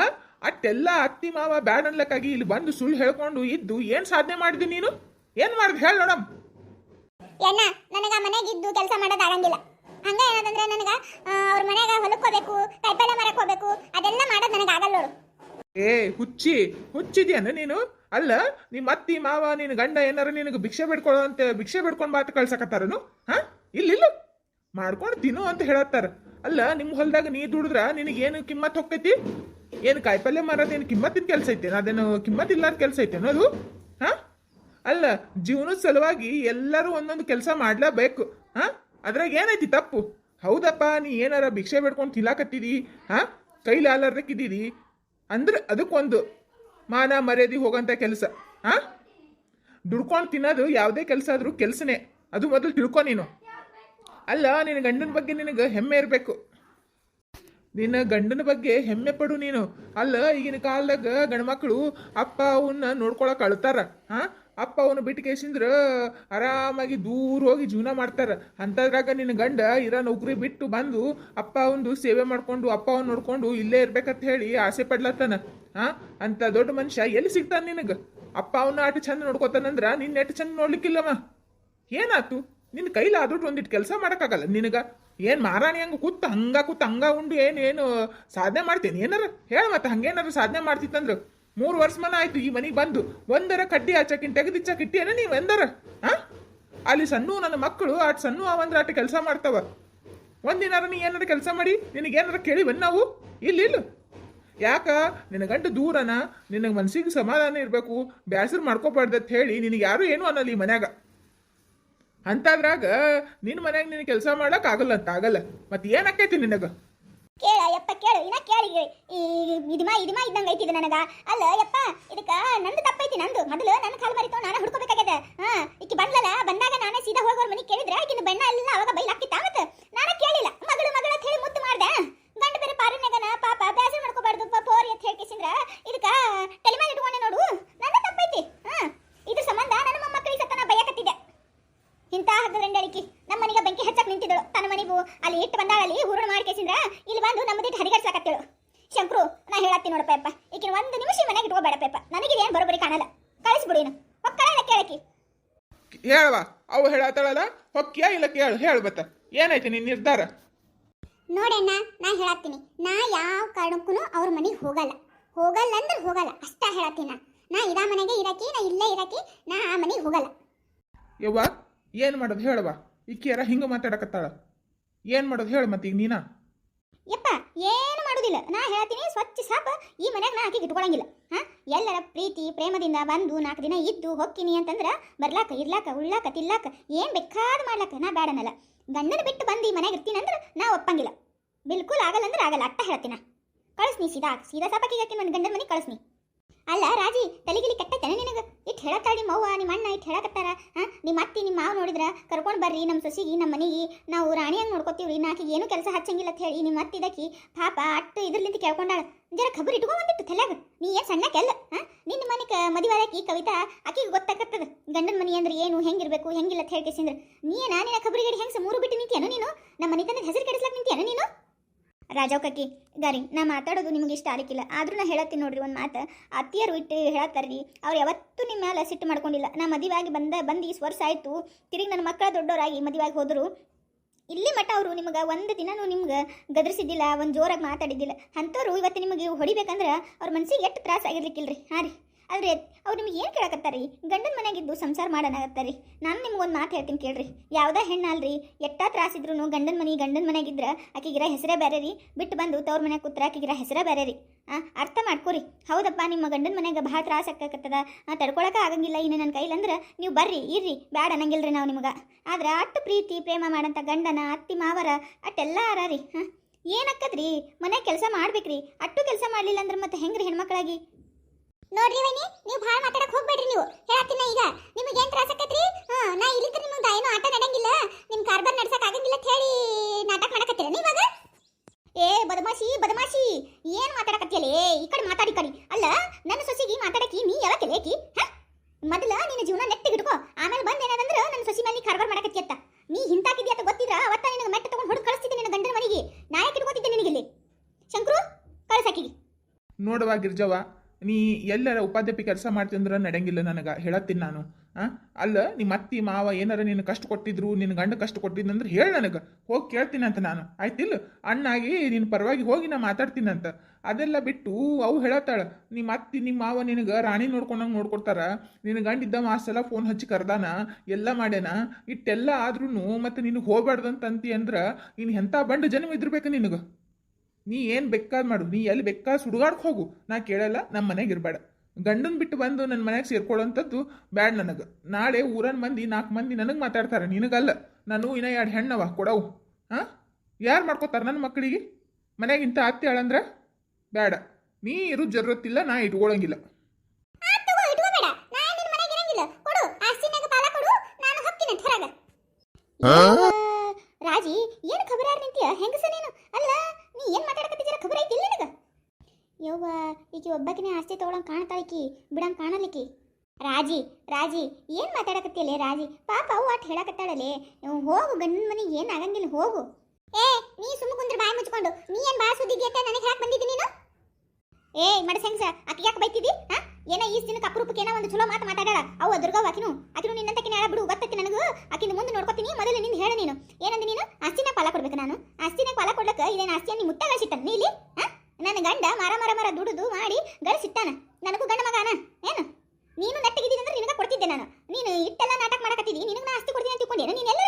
ಅಟ್ಟೆಲ್ಲ ಅತ್ತಿ ಮಾವ ಬ್ಯಾಡ್ ಅನ್ಲಕ್ಕಾಗಿ ಇಲ್ಲಿ ಬಂದು ಸುಳ್ಳು ಹೇಳ್ಕೊಂಡು ಇದ್ದು ಏನು ಸಾಧನೆ ಮಾಡಿದಿ ನೀನು? ಏನು ಮಾಡ್ದೆ ಹೇಳ ನೋಡಮ್. ಅಣ್ಣ ನನಗೆ ಆ ಮನೆಗೆ ಇದ್ದು ಕೆಲಸ ಮಾಡೋದು ಆಗಂಗಿಲ್ಲ. ಹಂಗ ಏನದಂದ್ರೆ ನನಗೆ ಅವ್ರ ಮನೆಗೆ ಹೊಲಕ್ಕೆ ಹೋಗ್ಬೇಕು ಕೈಪಲ್ಯ ಮಾರಕ್ಕೆ ಹೋಗ್ಬೇಕು, ಅದೆಲ್ಲ ಮಾಡೋದು ನನಗೆ ಆಗಲ್ಲ ನೋಡು. ಏ, ಹುಚ್ಚಿ ಹುಚ್ಚಿದ್ಯಾನ ನೀನು? ಅಲ್ಲ ನಿಮ್ಮ ಅತ್ತಿ, ಮಾವ ನಿನ್ನ ಗಂಡ ಏನಾರ ನಿನಗೆ ಭಿಕ್ಷೆ ಬಿಡ್ಕೊಳ್ಳೋ ಅಂತ, ಭಿಕ್ಷೆ ಬಿಡ್ಕೊಂಡು ಬಾತ್ ಕಳ್ಸಕತ್ತಾರನು? ಹಾ? ಇಲ್ಲ ಮಾಡ್ಕೊಂಡು ತಿನ್ನು ಅಂತ ಹೇಳತ್ತಾರ. ಅಲ್ಲ ನಿಮ್ಮ ಹೊಲದಾಗ ನೀ ದುಡಿದ್ರ ಏನು ಕಿಮ್ಮತ್ ಹೊಕ್ಕೈತಿ? ಏನು ಕಾಯಿಪಲ್ಯ ಏನು ಕಿಮ್ಮತ್ತಿನ ಕೆಲಸ ಐತೇನು? ಅದೇನು ಕಿಮ್ಮತ್ ಇಲ್ಲಾರ ಕೆಲಸ ಐತೇನು ಅದು? ಹಾ? ಅಲ್ಲ, ಜೀವನದ ಸಲುವಾಗಿ ಎಲ್ಲರೂ ಒಂದೊಂದು ಕೆಲಸ ಮಾಡ್ಲೇಬೇಕು. ಹಾ? ಅದ್ರಾಗ ಏನೈತಿ ತಪ್ಪು? ಹೌದಪ್ಪ, ನೀ ಏನಾರ ಭಿಕ್ಷೆ ಬಿಡ್ಕೊಂಡು ತಿಲಾಕತ್ತಿದಿ, ಹಾ? ಕೈಲಿ ಆಲಾರ್ದಕ್ಕಿದ್ದೀರಿ ಅಂದ್ರೆ ಅದಕ್ಕೊಂದು ಮಾನ ಮರ್ಯಾದೆ ಹೋಗಂತ ಕೆಲಸ, ಹಾ? ದುಡ್ಕೊಂಡು ತಿನ್ನೋದು ಯಾವುದೇ ಕೆಲಸ ಆದರೂ ಕೆಲಸನೇ. ಅದು ಮೊದಲು ತಿಳ್ಕೊ ನೀನು. ಅಲ್ಲ ನಿನ್ನ ಗಂಡನ ಬಗ್ಗೆ ನಿನಗೆ ಹೆಮ್ಮೆ ಇರಬೇಕು. ನಿನ್ನ ಗಂಡನ ಬಗ್ಗೆ ಹೆಮ್ಮೆ ಪಡು ನೀನು. ಅಲ್ಲ, ಈಗಿನ ಕಾಲದಾಗ ಗಂಡ್ಮಕ್ಳು ಅಪ್ಪ ಅವನ್ನ ನೋಡ್ಕೊಳಕ್ಕೆ ಅಳ್ತಾರ, ಹಾ? ಅಪ್ಪ ಅವನು ಬಿಟ್ಟು ಕೇಸಿಂದ್ರ ಆರಾಮಾಗಿ ದೂರ ಹೋಗಿ ಜೀವನ ಮಾಡ್ತಾರ. ಅಂಥದ್ರಾಗ ನಿನ್ನ ಗಂಡ ಇರೋ ನೌಕರಿ ಬಿಟ್ಟು ಬಂದು ಅಪ್ಪ ಅವಂದು ಸೇವೆ ಮಾಡ್ಕೊಂಡು, ಅಪ್ಪ ಅವನು ನೋಡ್ಕೊಂಡು ಇಲ್ಲೇ ಇರ್ಬೇಕಂತ ಹೇಳಿ ಆಸೆ ಪಡ್ಲತ್ತಾನ. ಹಾ ಅಂತ ದೊಡ್ಡ ಮನುಷ್ಯ ಎಲ್ಲಿ ಸಿಗ್ತಾನ ನಿನಗ? ಅಪ್ಪ ಅವನ ಆಟ ಚಂದ ನೋಡ್ಕೋತಾನಂದ್ರೆ ನಿನ್ನ ಎಟ್ಟು ಚಂದ ನೋಡ್ಲಿಕ್ಕಿಲ್ಲವ. ಏನಾಯ್ತು ನಿನ್ನ ಕೈಲಿ ಆದ್ರೂ ಒಂದಿಟ್ಟು ಕೆಲಸ ಮಾಡೋಕ್ಕಾಗಲ್ಲ ನಿನಗ? ಏನು ಮಾರಾಣಿ ಹಂಗೆ ಕೂತ್ ಹಂಗೆ ಕೂತ್ ಹಂಗ ಉಂಡು ಏನು ಏನು ಸಾಧನೆ ಮಾಡ್ತೀನಿ? ಏನಾರ ಹೇಳ ಮತ್ತೆ ಹಂಗೇನಾರ ಸಾಧನೆ ಮಾಡ್ತಿತ್ತಂದ್ರ? ಮೂರು ವರ್ಷ ಮನ ಆಯ್ತು, ಈ ಮನೆಗೆ ಬಂದು. ಒಂದರ ಕಡ್ಡಿ ಆಚಕಿನ ತೆಗೆದಿಚ್ಚಕ್ ಇಟ್ಟಿಯನ ನೀವು ಎಂದರ? ಹಾ ಅಲ್ಲಿ ಸಣ್ಣ ನನ್ನ ಮಕ್ಕಳು ಆಟ ಸಣ್ಣ ಅವಂದ್ರ ಆಟ ಕೆಲಸ ಮಾಡ್ತಾವ. ಒಂದಿನಾರ ನೀ ಏನಾರ ಕೆಲಸ ಮಾಡಿ, ನಿನಗೇನಾರ ಕೇಳಿವನ್ ನಾವು? ಇಲ್ಲ ಇಲ್ಲ. ಯಾಕ? ನಿನ್ನ ಗಂಟು ದೂರನ, ನಿನಗೆ ಮನ್ಸಿಗೆ ಸಮಾಧಾನ ಇರಬೇಕು, ಬ್ಯಾಸರು ಮಾಡ್ಕೋಬಾರ್ದಂತ ಹೇಳಿ ನಿನಗೆ ಯಾರು ಏನು ಅನ್ನಲ್ಲ ಈ ಮನ್ಯಾಗ. ಅಂತಾದ್ರಾಗ ನಿನ್ನ ಮನ್ಯಾಗ ನಿನ್ನ ಕೆಲಸ ಮಾಡೋಕ್ಕಾಗಲ್ಲ ಅಂತ, ಆಗಲ್ಲ. ಮತ್ತೆ ಏನಾಕೈತಿ ನಿನಗ? ಕೇಳ ಯಪ್ಪ ಕೇಳು. ಇನ್ನ ಕೇಳಿ ಈ ಇದಿಮಾ ಇದಿಮಾ ಇದ್ದಂಗ ಐತಿ ಇದು ನನಗ. ಅಲ್ಲ ಯಪ್ಪ ಇದಕ್ಕ ನಂದು ತಪ್ಪೈತಿ ನಂದು. ಮೊದಲು ನನ್ನ ಕಾಲು ಮರಿತು ನಾನು ಹುಡ್ಕೋಬೇಕಾಗ್ಯದ. ಹಾ, ಈಕಿ ಬಂದ್ಲಲ್ಲ, ಬಂದಾಗ ನಾನೇ ಸೀದಾ ಹೋಗೋರ್ ಮನೆ ಕೇಳಿದ್ರೆ ಆಕಿನ ಬೆಣ್ಣ ಎಲ್ಲ ಅವಾಗ ಬೈಲಾಕಿತ್ತ ಮತ್ತ ನಾನು ಕೇಳಿಲ್ಲ. ಮಗಳು, ಮಗಳ ಅಂತ ಹೇಳಿ ಮುತ್ತು ಮಾಡ್ದೆ. ಗಂಡ ಬೇರೆ ಪಾರಿನಾಗನ ಪಾಪ ಬೇಸರ ಮಾಡ್ಕೋಬಾರ್ದು ಪೋರಿ ಅಂತ ಹೇಳ್ಕೇಸಿಂದ್ರ ಇದಕ್ಕ ತಲೆ ಮೇಲೆ ಇಟ್ಕೊಂಡೆ ನೋಡು. ನನ್ನ ತಪ್ಪೈತಿ. ಹಾ, ಇದ್ರ ಸಂಬಂಧ ನನ್ನ ಮೊಮ್ಮಕ್ಕಳಿಗೆ ಸತ್ತ ನಾ ಬೈಯಕತ್ತಿದ್ದೆ. ಇಂಥ ನಮ್ಮ ನಿಂತಿದ್ದಳು. ತನ್ನ ಮನೆಗೂ ಅಲ್ಲಿ ಇಟ್ಟು ಬಂದಾಳಲ್ಲಿ ಹೂರಣ ಮಾಡ್ಕೇಸಿಂದ್ರ ಇಲ್ಲಿ ಬಂದು ನಮ್ಮದಿಟ್ಟು ಹರಿಗಡ್ಸಾಕತ್ತೇಳು ಶಂಕ್ರು ನಾ ಹೇಳತ್ತೀನಿ ನೋಡಪ್ಪ ಅಪ್ಪ ಈಕಿನ ಒಂದು ನಿಮಿಷ ಮನೆಗೆ ಇಟ್ಕೋಬೇಡಪ್ಪ ನನಗಿದೇನು ಬರೋಬರಿ ಕಾಣಲ್ಲ. ಕಳಿಸ್ಬಿಡು ಏನು ಒಕ್ಕಳ ಕೇಳಕಿ. ಹೇಳವ ಅವು ಹೇಳತ್ತಾಳಲ್ಲ? ಹೊಕ್ಕಿಯ ಇಲ್ಲ ಕೇಳು ಹೇಳು ಬತ್ತ ಏನೈತಿ ನಿನ್ನ ನಿರ್ಧಾರ? ನೋಡಣ್ಣ ನಾ ಹೇಳತ್ತೀನಿ. ನಾ ಯಾವ ಕಾರಣಕ್ಕೂ ಅವ್ರ ಮನೆಗೆ ಹೋಗಲ್ಲ. ಹೋಗಲ್ಲ ಅಂದ್ರೆ ಹೋಗಲ್ಲ ಅಷ್ಟ ಹೇಳತ್ತೀನಿ ನಾ. ಇದಾ ಮನೆಗೆ ಇರಕಿ ನಾ ಇಲ್ಲೇ ಇರಕಿ ನಾ ಆ ಮನೆಗೆ ಹೋಗಲ್ಲ. ಯವ್ವ ಏನು ಮಾಡೋದು ಹೇಳವ ಇಕ್ಕಿಯರ ಹಿಂಗ ಮಾತಾಡಕತ್ತಾಳ. ಏನು ಮಾಡೋದು ಹೇಳು ಮತ್ತೆ ಈಗ ನೀನಾ? ಯಪ್ಪ, ಏನು ಮಾಡುದಿಲ್ಲ. ನಾ ಹೇಳ್ತೀನಿ ಸ್ವಚ್ಛ ಸಾಪ, ಈ ಮನ್ಯಾಗ ನಾ ಹಾಕಿ ಇಟ್ಕೊಳಂಗಿಲ್ಲ. ಹಾ, ಎಲ್ಲರ ಪ್ರೀತಿ, ಪ್ರೇಮದಿಂದ ಬಂದು ನಾಲ್ಕು ದಿನ ಇದ್ದು ಹೊಕ್ಕಿನಿ ಅಂತಂದ್ರ ಬರ್ಲಾಕ, ಇರ್ಲಾಕ, ಉಳ್ಳಾಕ, ತಿಲ್ಲಾಕ ಏನ್ ಬೇಕಾದ್ ಮಾಡ್ಲಾಕ ನಾ ಬೇಡನಲ್ಲ ಗಂಡನ ಬಿಟ್ಟು ಬಂದು ಈ ಮನ್ಯಾಗ ಇರ್ತೀನಿ ಅಂದ್ರೆ ನಾ ಒಪ್ಪಂಗಿಲ್ಲ. ಬಿಲ್ಕುಲ್ ಆಗಲ್ಲ ಅಂದ್ರೆ ಆಗಲ್ಲ, ಅಟ್ಟ ಹೇಳ್ತೀನಿ. ಕಳಿಸ್ನಿ ಸೀದಾ ಸೀದಾ ಸಾಪಕ್ಕೆ ಹಾಕಿ ನನ್ನ ಗಂಡನ ಮನೆಗೆ ಕಳಿಸ್ನಿ. ಅಲ್ಲ ರಾಜಿ, ತಲೆಗಿಲಿ ಕೆಟ್ಟೈತೇನ ನಿನಗೆ? ಇಟ್ಟು ಹೇಳತ್ತಾಳ ನಿಮ್ಮ ಅವ್ವ ನಿಮ್ಮ ಅಣ್ಣ ಇಟ್ಟು ಹೇಳಕತ್ತಾರ ನಿಮ್ಮ ಅತ್ತಿ ನಿಮ್ಮ ಮಾವ ನೋಡಿದ್ರ, ಕರ್ಕೊಂಡು ಬರ್ರಿ ನಮ್ಮ ಸೊಸಿಗೆ ನಮ್ಮ ಮನೆಗೆ, ನಾವು ರಾಣಿಯಂಗೆ ರೀ ನಾಕಿಗೆ ಏನು ಕೆಲಸ ಹಚ್ಚಂಗಿಲ್ಲ ಅಂತ ಹೇಳಿ ನಿಮ್ಮ ಅತ್ತಿದಕ್ಕಿ ಪಾಪ ಅಟ್ಟು ಇದ್ರಲಿಂದ ಕೇಳ್ಕೊಂಡಾಳ. ಜರ ಖಬರ್ ಬಂದಿತ್ತು ತಲೆಯಾಗ, ನೀ ಏನು ಸಣ್ಣಕ್ಕೆಲ್ಲ ಹಾ ನಿನ್ನ ಮನೆಗೆ ಮದುವೆಯಾಕಿ ಕವಿತಾ ಆಕಿಗೆ ಗೊತ್ತಾಗತ್ತದ ಗಂಡನ ಮನೆ ಅಂದ್ರೆ ಏನು, ಹೆಂಗಿರ್ಬೇಕು, ಹೆಂಗಿಲ್ಲ ಅಂತ ಹೇಳ್ಕೇಸಿಂದ್ರೆ ನೀ ನಾನಿನ ಖಬರಿಗಡಿ ಹೆಂಗೆ ಮೂರು ಬಿಟ್ಟು ನಿಂತಿಯನು ನೀನು? ನಮ್ಮ ಮನೆತನದ ಹೆಸರು ಕೆಡಿಸ್ಲಾಕ ನಿಂತಿಯನು ನೀನು? ರಾಜಾವ್ಕಕ್ಕಿ ಗಾರಿ ನಾ ಮಾತಾಡೋದು ನಿಮಗೆ ಇಷ್ಟ ಆಗಿಲ್ಲ ಆದ್ರೂ ನಾ ಹೇಳತ್ತೀನಿ ನೋಡ್ರಿ ಒಂದು ಮಾತು. ಅತ್ತಿಯರು ಇಟ್ಟು ಹೇಳತ್ತಾರ್ರಿ, ಅವ್ರು ಯಾವತ್ತೂ ನಿಮ್ಮ ಮೇಲೆ ಸಿಟ್ಟು ಮಾಡ್ಕೊಂಡಿಲ್ಲ. ನಾ ಮದುವೆಯಾಗಿ ಬಂದ, ಬಂದು ಈ ವರ್ಷ ಆಯಿತು. ತಿರುಗಿ ನನ್ನ ಮಕ್ಕಳ ದೊಡ್ಡವರಾಗಿ ಮದುವೆಯಾಗಿ ಹೋದರು. ಇಲ್ಲಿ ಮಟ್ಟ ಅವರು ನಿಮಗೆ ಒಂದು ದಿನನೂ ನಿಮ್ಗೆ ಗದರಿಸಿದ್ದಿಲ್ಲ, ಒಂದು ಜೋರಾಗಿ ಮಾತಾಡಿದ್ದಿಲ್ಲ. ಅಂಥವ್ರು ಇವತ್ತು ನಿಮಗೆ ಹೊಡಿಬೇಕಂದ್ರೆ ಅವ್ರ ಮನಸ್ಸಿಗೆ ಎಷ್ಟು ತ್ರಾಸ ರೀ ಹಾಂ ರೀ ಆದರೆ ಅವ್ರು ನಿಮ್ಗೆ ಏನು ಕೇಳಕತ್ತಾರೀ? ಗಂಡನ ಮನೆಯಾಗಿದ್ದು ಸಂಸಾರ ಮಾಡೋಣಾಗತ್ತಾರೀ ನಾನು ನಿಮ್ಗೆ ಒಂದು ಮಾತು ಹೇಳ್ತೀನಿ ಕೇಳ್ರಿ. ಯಾವುದೇ ಹೆಣ್ಣು ಅಲ್ರಿ ಎಟ್ಟ ತ್ರಾಸಿದ್ರು ಗಂಡನ ಮನೆ ಗಂಡನ ಮನೆಗಿದ್ರೆ ಆಕೆಗಿರ ಹೆಸರೇ ಬೇರೆ ರೀ ಬಿಟ್ಟು ಬಂದು ತವ್ರ ಮನೆ ಕೂತ್ರ ಆಕೆಗಿರ ಹೆಸರೇ ಬೇರೆ ರೀ ಆ, ಅರ್ಥ ಮಾಡ್ಕೊರಿ. ಹೌದಪ್ಪ ನಿಮ್ಮ ಗಂಡನ ಮನೆಗೆ ಭಾಳ ತ್ರಾಸ ಆಕತ್ತದ ತಡ್ಕೊಳಕ್ಕೆ ಆಗಂಗಿಲ್ಲ ಇನ್ನು ನನ್ನ ಕೈಲಂದ್ರೆ ನೀವು ಬರ್ರಿ ಇರ್ರಿ. ಬ್ಯಾಡ ರೀ ನಾವು ನಿಮಗೆ. ಆದ್ರೆ ಅಟ್ಟು ಪ್ರೀತಿ ಪ್ರೇಮ ಮಾಡಂಥ ಗಂಡನ ಅತ್ತಿ ಮಾವರ ಅಟ್ಟೆಲ್ಲ ಅರ ರೀ ಹಾಂ? ಏನಕ್ಕದ್ರಿ? ಮನೆ ಕೆಲಸ ಮಾಡ್ಬೇಕ್ರಿ. ಅಟ್ಟು ಕೆಲಸ ಮಾಡಲಿಲ್ಲ ಅಂದ್ರೆ ಮತ್ತೆ ಹೆಂಗ್ರಿ ಹೆಣ್ಮಕ್ಳಾಗಿ? ನೋಡ್ರಿ ವೈನಿ, ನೀವು ಭಾಳ ಮಾತಾಡಕ್ ಹೋಗ್ಬೇಡ್ರಿ ನೀವು. ಹೇಳತ್ತೀನಿ ಈಗ. ನಿಮಗೆ ಏನ್ ತ್ರಾಸ ಆಕತ್ರಿ? ಹಾ, ನಾ ಇಲ್ಲಿದ್ರೆ ನಿಮ್ಗೆ ಏನೋ ಆಟ ನಡೆಯಂಗಿಲ್ಲ. ನಿಮ್ ಕಾರ್ಬಾರ್ ನಡ್ಸಕ್ ಆಗಂಗಿಲ್ಲ ಅಂತ ಹೇಳಿ ನಾಟಕ ಮಾಡಕತ್ತೀರ ನೀವಾಗ ಏ, ಬದಮಾಶಿ ಬದಮಾಶಿ. ಏನ್ ಮಾತಾಡಕತ್ತಿಯಲೇ? ಈ ಕಡೆ ಮಾತಾಡಿ ಕಡಿ ಅಲ್ಲ, ನನ್ನ ಸೊಸಿಗೆ ಮಾತಾಡಕಿ, ನೀ ಯಾವಾಗ ಲೇಕಿ? ಹಾ? ಮೊದಲ ನಿನ್ನ ಜೀವನ ನೆಟ್ಟಿಗೆ ಇಟ್ಕೋ ಆಮೇಲೆ ಬಂದ ಏನದಂದ್ರ ನನ್ನ ಸೊಸಿ ಮೇಲೆ ಕಾರ್ಬಾರ್ ಮಾಡಕತ್ತಿ ಅಂತ. ನೀ ಹಿಂತಾಕಿದ್ಯಾ ಅಂತ ಗೊತ್ತಿದ್ರ ಅವತ್ತ ನಿನಗೆ ಮೆಟ್ಟ ತಗೊಂಡು ಹುಡುಗ ಕಳಿಸ್ತಿದ್ದೆ ನಿನ್ನ ಗಂಡನ ಮನೆಗೆ. ನಾ ಯಾಕೆ ಇಟ್ಕೋತಿದ್ದೆ ನಿನಗಿಲ್ಲಿ. ಶಂಕ್ರು ಕಳ್ಸಾಕಿಗೆ ನೋಡುವ ನೀ ಎಲ್ಲರ ಉಪಾಧ್ಯಾಪಿ ಕೆಲಸ ಮಾಡ್ತಿಂದ್ರೆ ನಡೆಯಂಗಿಲ್ಲ ನನಗೆ, ಹೇಳತ್ತೀನಿ ನಾನು. ಅಲ್ಲ, ನಿಮ್ಮ ಅತ್ತಿ, ಮಾವ ಏನಾರ ನೀನು ಕಷ್ಟ ಕೊಟ್ಟಿದ್ರು ನಿನ್ನ ಗಂಡ ಕಷ್ಟ ಕೊಟ್ಟಿದ್ದಂದ್ರೆ ಹೇಳಿ ನನಗೆ. ಹೋಗಿ ಕೇಳ್ತೀನಿ ಅಂತ ನಾನು. ಆಯ್ತಿಲ್ಲ? ಅಣ್ಣಾಗಿ ನಿನ್ನ ಪರವಾಗಿ ಹೋಗಿ ನಾ ಮಾತಾಡ್ತೀನಂತ ಅದೆಲ್ಲ ಬಿಟ್ಟು ಅವು ಹೇಳತ್ತಾಳೆ, ನಿಮ್ಮ ಅತ್ತಿ, ನಿಮ್ಮ ಮಾವ ನಿನಗೆ ರಾಣಿ ನೋಡ್ಕೊಂಡಂಗೆ ನೋಡ್ಕೊಡ್ತಾರ. ನಿನ್ನ ಗಂಡ ಇದ್ದ ಮಾಸೆಲ್ಲ ಫೋನ್ ಹಚ್ಚಿ ಕರ್ದಾನ, ಎಲ್ಲ ಮಾಡ್ಯಾನ. ಇಟ್ಟೆಲ್ಲ ಆದ್ರೂ ಮತ್ತೆ ನಿನಗೆ ಹೋಗ್ಬಾರ್ದಂತ ಅಂತಿ ಅಂದ್ರೆ ನೀನು ಎಂಥ ಬಂಡ ಜನ್ಮ ಇದ್ರಬೇಕು ನಿನಗೆ? ನೀ ಏನು ಬೇಕಾದ್ ಮಾಡು ನೀ ಎಲ್ಲಿ ಬೇಕಾದ ಸುಡುಗಾಡ್ಕೆ ಹೋಗು. ನಾ ಕೇಳಲ್ಲ ನಮ್ಮ ಮನೆಗೆ ಇರಬೇಡ. ಗಂಡನ ಬಿಟ್ಟು ಬಂದು ನನ್ನ ಮನೆಗೆ ಸೇರ್ಕೊಳ್ಳೋಂಥದ್ದು ಬ್ಯಾಡ್ ನನಗೆ. ನಾಳೆ ಊರನ್ ಮಂದಿ ನಾಲ್ಕು ಮಂದಿ ನನಗೆ ಮಾತಾಡ್ತಾರೆ ನಿನಗಲ್ಲ. ನಾನು ಇನ್ನ ಎರಡು ಹೆಣ್ಣವ ಕೊಡವು. ಹಾಂ ಯಾರು ಮಾಡ್ಕೋತಾರೆ ನನ್ನ ಮಕ್ಕಳಿಗೆ ಮನೆಗೆ ಇಂಥ ಅತ್ತೆ ಹೇಳಂದ್ರೆ ಬೇಡ ನೀ ಇರೋ ಜರತ್ತಿಲ್ಲ ನಾ ಇಟ್ಕೊಳ್ಳಂಗಿಲ್ಲ ತಗೋ ಇಟ್ಕೋಬೇಡ ನಾ ನಿನ್ನ ಮನೆಗೆ ಇರಂಗಿಲ್ಲ ಕೊಡು ಆಸ್ತಿನಾಗ ಪಾಲ ಕೊಡು ನಾನು ಹೋಗ್ತೀನಿ ಅಂತ ಹೊರಗ ರಾಜಿ ಏನು ಖಬರಾರ ನಿಂತಿಯ ಹೆಂಗಸ ನೀನು ಅಲ್ಲ ನೀ ಏನ್ ಮಾತಾಡಕತ್ತಿದ್ದೀರ ಖಬರ ಐತಿ ಇಲ್ಲ ನಿನಗ ಯವ್ವ ಈಕಿ ಒಬ್ಬಕಿನೇ ಆಸ್ತಿ ತೊಗೊಳಂಗೆ ಕಾಣ್ತಾಳಿಕಿ ಬಿಡಂಗೆ ಕಾಣಲಿಕ್ಕಿ ರಾಜಿ ರಾಜಿ, ಏನ್ ಮಾತಾಡಕತ್ತಿಯಲ್ಲೇ ರಾಜಿ? ಪಾಪ ಅವು ಅಟ್ ಹೇಳಕತ್ತಾಳಲೇ ಹೋಗು, ಗಂಡನ ಮನೆಗೆ ಏನ್ ಆಗಂಗಿಲ್ಲ, ಹೋಗು. ಏ, ನೀ ಸುಮ್ಮ ಕುಂದ್ರ ಬಾಯಿ ಮುಚ್ಕೊಂಡು. ನೀ ಏನು ಬಾ ಸುದ್ದಿಗೆ ಅಂತ ನನಗೆ ಹಾಕಿ ಬಂದಿದ್ದಿ ನೀನು? ಏ, ಮಡಸಂಗ್ಸ ಅಕ್ಕಿ ಯಾಕೆ ಬೈತಿದಿ ಹಾ? ಏನ ಈ ದಿನಕ್ಕೆ ಅಪರೂಪಕ್ಕೆ ಏನೋ ಒಂದು ಚಲೋ ಮಾತು ಮಾತಾಡಾಳ ಅವ ದುರ್ಗಾ ಆಕಿನು ಆಕಿನು ನಿನ್ನಂತಕಿನ ಹೇಳ ಬಿಡು, ಗೊತ್ತೈತಿ ನನಗೂ. ಆಕಿನ ಮುಂದೆ ನೋಡ್ಕೊತೀನಿ, ಮೊದಲು ನಿನ್ನ ಹೇಳು ನೀನು. ಏನಂದಿ ನೀನು? ಆಸ್ತಿನ ಪಾಲ ಕೊಡ್ಬೇಕು ನಾನು? ಆಸ್ತಿನ ಪಾಲ ಕೊಡ್ಲಕ್ಕ ಇದೇನು ಆಸ್ತಿಯ ನೀ ಮುಟ್ಟ ಗಳಿಸಿಟ್ಟ ನೀ ಇಲ್ಲಿ? ನನ್ನ ಗಂಡ ಮರ ಮರ ಮರ ದುಡಿದು ಮಾಡಿ ಗಳಿಸಿಟ್ಟಾನ ನನಗೂ ಗಂಡ ಮಗಾನ ಏನು? ನೀನು ನಟ್ಟಿಗಿದ್ದೀನಿ ಅಂದ್ರೆ ನಿನಗೆ ಕೊಡ್ತಿದ್ದೆ ನಾನು. ನೀನು ಇಟ್ಟೆಲ್ಲ ನಾಟಕ ಮಾಡಕತ್ತಿದ್ದಿ ನಿನಗೆ ನಾ ಆಸ್ತಿ ಕೊಡ್ತೀನಿ ಅಂತ ತಿಳ್ಕೊಂಡೇನು ನೀನು ಎಲ್ಲ?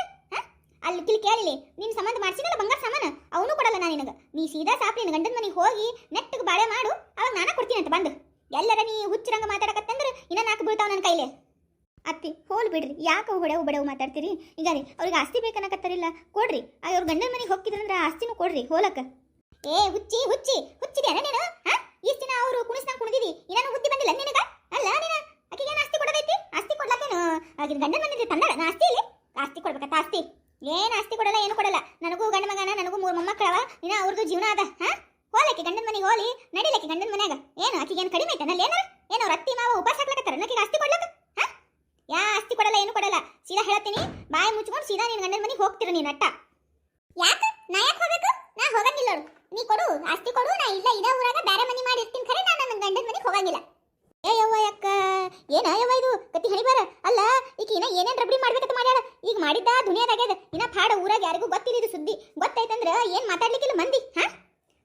ಅಲ್ಲಿ ತಿಳಿ ಕೇಳಿಲಿ. ನಿನ್ನ ಸಂಬಂಧ ಮಾಡ್ಸಿದಲ್ಲ ಬಂಗಾರ ಸಾಮಾನು ಅವನು ಕೊಡಲ್ಲ ನಾನು ನಿನಗೆ. ನೀ ಸೀದಾ ಸಾಕು ನಿನ್ನ ಗಂಡನ ಮನೆಗೆ ಹೋಗಿ ನೆಟ್ಟಗೆ ಬಾಳೆ ಮಾಡು. ಅವಾಗ ನಾನು ಕೊಡ್ತೀನಿ ಅಂತ ಬಂದು. ಎಲ್ಲರ ನೀ ಹುಚ್ಚರಂಗ ಮಾತಾಡಕತ್ತಂದ್ರೆ ಇನ್ನ ನಾಲ್ಕು ಬೀಳ್ತಾವ ನನ್ನ ಕೈಲೇ. ಅತ್ತಿ, ಹೋಲ್ ಬಿಡ್ರಿ. ಯಾಕೆ ಹೊಡೆವು ಬಡವು ಮಾತಾಡ್ತೀರಿ? ಈಗ ರೀ, ಅವ್ರಿಗೆ ಆಸ್ತಿ ಬೇಕನ್ನಕತ್ತಾರಿಲ್ಲ. ಕೊಡ್ರಿ. ಅವ್ರ ಗಂಡನ ಮನೆಗೆ ಹೋಗ್ತಿದ್ರಂದ್ರೆ ಆಸ್ತಿನೂ ಕೊಡ್ರಿ ಹೋಲಕ್ಕ. ಏ, ಹುಚ್ಚಿ ಹುಚ್ಚಿ ಹುಚ್ಚಿದ್ಯಾನ ನೀನು ಹಾ? ಇಷ್ಟಿನ ದಿನ ಅವರು ಕುಣಿಸ್ದಂಗ್ ಕುಣಿದಿದಿ? ಇನ್ನೂ ಬುದ್ಧಿ ಬಂದಿಲ್ಲ ನಿನಗ? ಅಲ್ಲ, ನೀನು? ಆಕಿಗೆ ಆಸ್ತಿ ಕೊಡೋದೈತಿ? ಆಸ್ತಿ ಕೊಡ್ಲಾಕೇನು ಆಕಿನ ಗಂಡನ ಮನೆಗೆ ತಂದಾಳ ನಾ ಆಸ್ತಿ ಇಲ್ಲಿ ಆಸ್ತಿ ಕೊಡ್ಬೇಕತ್ತ ಆಸ್ತಿ? ಏನ್ ಆಸ್ತಿ ಕೊಡಲ್ಲ, ಏನು ಕೊಡಲ್ಲ. ನನಗೂ ಗಂಡ ಮಗನ, ನನಗೂ ಮೂರು ಮೊಮ್ಮಕ್ಕಳವ. ಇನ್ನ ಅವ್ರದ್ದು ಜೀವನ ಅದ, ಹಾ? ಹೋಲಕ್ಕೆ ಗಂಡನ ಮನೆಗೆ ಹೋಲಿ ನಡಿಲಕ್ಕೆ ಗಂಡನ ಮನ್ಯಾಗ. ಏನು, ಆಕಿಗೆ ಏನು ಕಡಿಮೆ ಐತನಲ್ಲಿ ಏನಾರ? ಏನು ಅವ್ರ ಅತ್ತಿ ಮಾವ ಉಪಾಸ ಹಾಕ್ಲಕತ್ತಾರ? ನನಗೆ ಆಸ್ತಿ ಕೊಡ್ಲಕ್ಕ? ಹಾ? ಯಾ, ಆಸ್ತಿ ಕೊಡಲ್ಲ, ಏನು ಕೊಡಲ್ಲ. ಸೀದಾ ಹೇಳ್ತೀನಿ, ಬಾಯಿ ಮುಚ್ಕೊಂಡು ಸೀದಾ ನಿನ್ನ ಗಂಡನ ಮನೆಗೆ ಹೋಗ್ತೀರ ನೀನು ಅಟ್ಟ. ಯಾಕೆ? ನಾ ಯಾಕೆ ಹೋಗಬೇಕು? ನಾ ಹೋಗಂಗಿಲ್ಲ ನೀ ಕೊಡು, ಆಸ್ತಿ ಕೊಡು, ನಾ ಇಲ್ಲ, ಇದ ಊರಾಗ ಬೇರೆ ಮನಿ ಮಾಡಿರ್ತೀನಿ ಖರೆ ನಾನು ನನ್ನ ಗಂಡನ ಮನೆಗೆ ಹೋಗಂಗಿಲ್ಲ. ಏ ಯವ್ವ ಅಕ್ಕ ಏನ ಯವ್ವ ಇದು ಕತಿ ಹಣಿಬಾರ ಅಲ್ಲ ಈಗ ಇನ್ನ ಏನೇನ್ ರಬಡಿ ಮಾಡ್ಬೇಕಂತ ಮಾಡ್ಯಾಳ ಈಗ ಮಾಡಿದ್ದ ದುನಿಯಾದಾಗ್ಯದ ಇನ್ನ ಪಾಡ ಊರಾಗ ಯಾರಿಗೂ ಗೊತ್ತಿಲ್ಲ ಇದು ಸುದ್ದಿ ಗೊತ್ತೈತಂದ್ರ ಏನ್ ಮಾತಾಡ್ಲಿಕ್ಕಿಲ್ಲ ಮಂದಿ ಹಾ